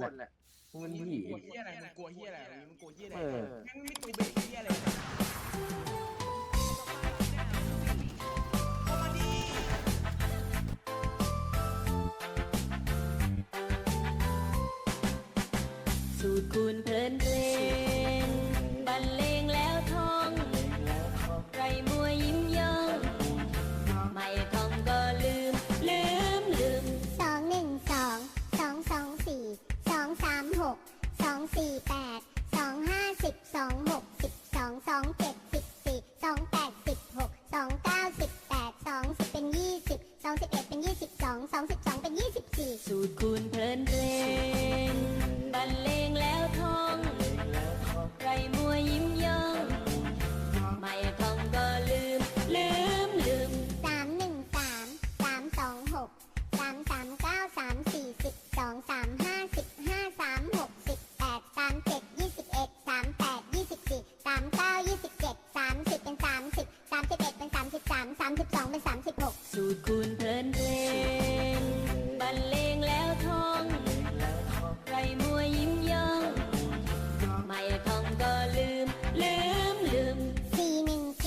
คนแหละมึงเป็นผี กลัวเฮียอะไรมึงกลัวเฮียอะไรมึงกลัวเฮียอะไรเออแม่งไม่ตัวเบรกเฮียอะไรเลยเข้ามาดิสูตรคูณเพลินเพลง สองเจ็ดสิบสี่สองแปดสิบหกสองเก้าสิบแปดสองสิบเป็นยี่สิบสองสิบเอ็ดเป็นยี่สิบสองสองสิบสองเป็นยี่สิบสี่สูตรคูณเพลินเลย 32 เป็น 36 สูตรคูณเพลินเพลงบรรเลงแล้วท่องใครมัวยิ้มย่อง ไม่ท่องก็ลืม ลืมลืม 4 1 4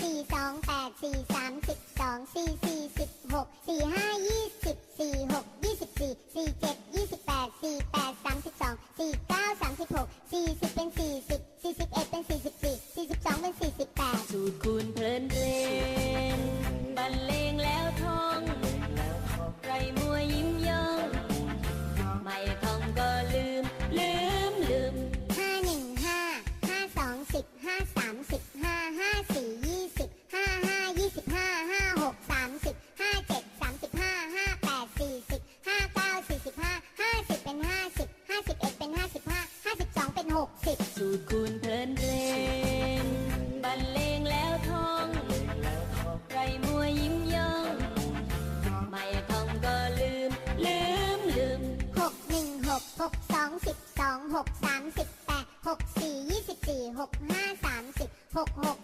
4 2 8 4 3 12 4 4 16 4 5 20 4 6 24 4 7 28 4 8 32 4 9 36 40 เป็น 40 41 เป็น 44 42 เป็น 48 สูตรคูณ สูตรคูณเพลินเพลงบรรเลงแล้วท่องไรมัวยิ้มย่องไม่ท่องก็ลืม ลืมลืมหกหนึ่งหกหกสองสิบสองหกสามสิบแปดหกสี่ยี่สิบสี่หกห้าสามสิบหกหก